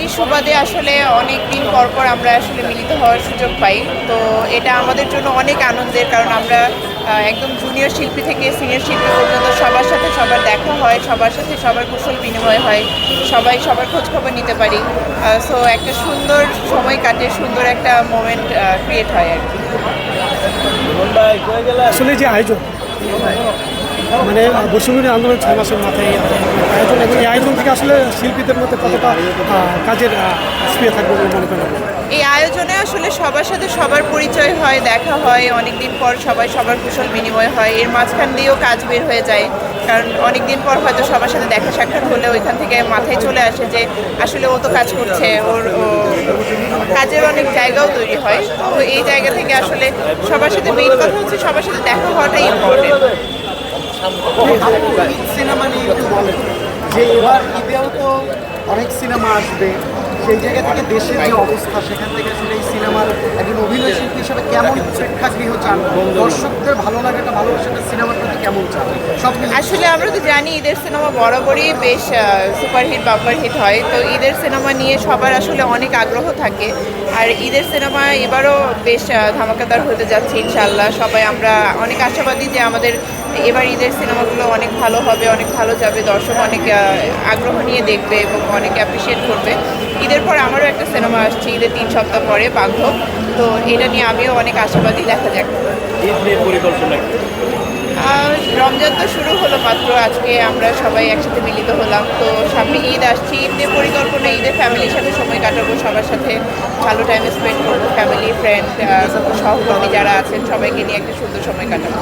ছুটির সুবাদে আসলে অনেক দিন পর পর আমরা আসলে মিলিত হওয়ার সুযোগ পাই। তো এটা আমাদের জন্য অনেক আনন্দের কারণ আমরা একদম জুনিয়র শিল্পী থেকে সিনিয়র শিল্পী পর্যন্ত সবার সাথে সবার দেখা হয় সবার সাথে সবার কুশল বিনিময় হয় সবাই সবার খোঁজ খবর নিতে পারি। সো একটা সুন্দর সময় কাটে সুন্দর একটা মোমেন্ট ক্রিয়েট হয় আর কি। আসলে যে আয়োজন। মানে বৈষম্য আন্দোলন ছয় মাসের মাথায় আয়োজন। এবং এই আয়োজন থেকে আসলে শিল্পীদের মধ্যে কতটা কাজের স্প্রিয় থাকবে বলে মনে করেন এই আয়োজনে আসলে সবার সাথে সবার পরিচয় হয়, দেখা হয়, অনেকদিন পর সবাই সবার কুশল বিনিময় হয়। এর মাঝখান দিয়েও কাজ বের হয়ে যায়, কারণ অনেকদিন পর হয়তো সবার সাথে দেখা সাক্ষাৎ হলে ওইখান থেকে মাথায় চলে আসে যে আসলে ও তো কাজ করছে, ওর কাজের অনেক জায়গাও তৈরি হয়। তো এই জায়গা থেকে আসলে সবার সাথে মেইন কথা হচ্ছে সবার সাথে দেখা হওয়াটাই ইম্পর্টেন্ট সিনেমা নিয়ে যে এবার ঈদেও তো অনেক সিনেমা আসবে। সেই জায়গা থেকে দেশের যে অবস্থা, সেখান থেকে আসলে এই সিনেমার একজন অভিনয় শিল্পী হিসেবে কেমন প্রেক্ষাগৃহ চান? দর্শকদের ভালো লাগাটা, ভালোবাসাটা সিনেমার প্রতি কেমন চান? সব আসলে আমরা তো জানি ঈদের সিনেমা বরাবরই বেশ সুপারহিট বাম্পার হিট হয়। তো ঈদের সিনেমা নিয়ে সবার আসলে অনেক আগ্রহ থাকে। আর ঈদের সিনেমা এবারও বেশ ধামাকাদার হতে যাচ্ছে ইনশাল্লাহ সবাই আমরা অনেক আশাবাদী যে আমাদের এবার ঈদের সিনেমাগুলো অনেক ভালো হবে, অনেক ভালো যাবে। দর্শক অনেক আগ্রহ নিয়ে দেখবে এবং অনেক অ্যাপ্রিসিয়েট করবে। ঈদের পর আমারও একটা সিনেমা আসছে ঈদের তিন সপ্তাহ পরে বান্ধব তো এটা নিয়ে আমিও অনেক আশাবাদী দেখা যাক। আহ, রমজান তো শুরু হলো মাত্র আজকে আমরা সবাই একসাথে মিলিত হলাম। তো সামনে ঈদ আসছে ঈদের পরিকল্পনা ঈদের ফ্যামিলির সাথে সময় কাটাবো সবার সাথে ভালো টাইম স্পেন্ড করব ফ্যামিলি ফ্রেন্ড সহকর্মী যারা আছেন সবাইকে নিয়ে একটা সুন্দর সময় কাটাবো।